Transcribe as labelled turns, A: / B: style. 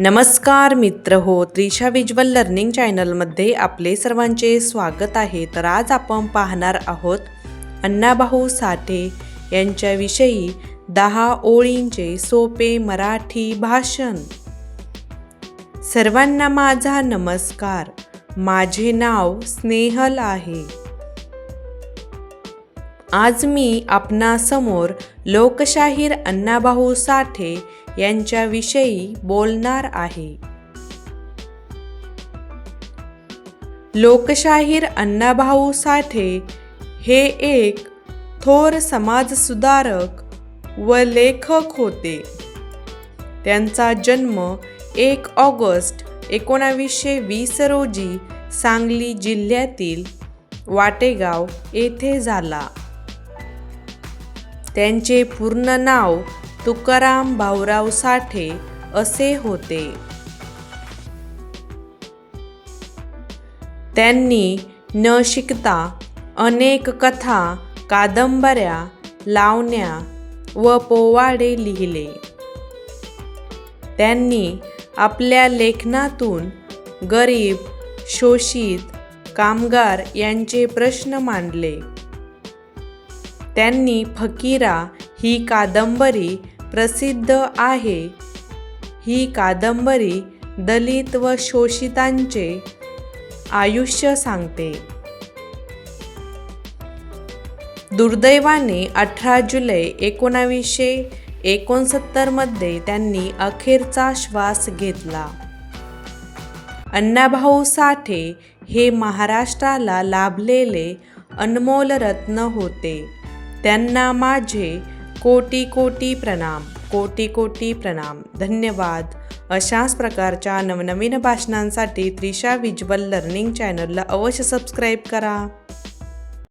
A: नमस्कार मित्र हो त्रिशा विज्युअल लर्निंग चॅनलमध्ये आपले सर्वांचे स्वागत आहे. तर आज आपण पाहणार आहोत अण्णाभाऊ साठे यांच्याविषयी दहा ओळींचे सोपे मराठी भाषण. सर्वांना माझा नमस्कार. माझे नाव स्नेहल आहे. आज मी आपणासमोर लोकशाहीर अण्णाभाऊ साठे यांच्याविषयी बोलणार आहे. लोकशाहीर अण्णाभाऊ साठे हे एक थोर समाजसुधारक व लेखक होते. त्यांचा जन्म एक ऑगस्ट एकोणावीसशे वीस रोजी सांगली जिल्ह्यातील वाटेगाव येथे झाला. त्यांचे पूर्ण नाव तुकाराम भाऊराव साठे असे होते. त्यांनी न शिकता अनेक कथा कादंबऱ्या लावण्या व पोवाडे लिहिले. त्यांनी आपल्या लेखनातून गरीब शोषित कामगार यांचे प्रश्न मांडले. त्यांनी फकीरा ही कादंबरी प्रसिद्ध आहे. ही कादंबरी दलित व शोषितांचे आयुष्य सांगते. दुर्दैवाने अठरा जुलै एकोणावीसशे एकोणसत्तरमध्ये त्यांनी अखेरचा श्वास घेतला. अण्णाभाऊ साठे हे महाराष्ट्राला लाभलेले अनमोल रत्न होते. त्यांना माझे कोटी कोटी प्रणाम कोटी कोटी प्रणाम. धन्यवाद. अशाच प्रकारच्या नवनवीन भाषणांसाठी त्रिशा विज्वल लर्निंग चॅनलला अवश्य सबस्क्राईब करा.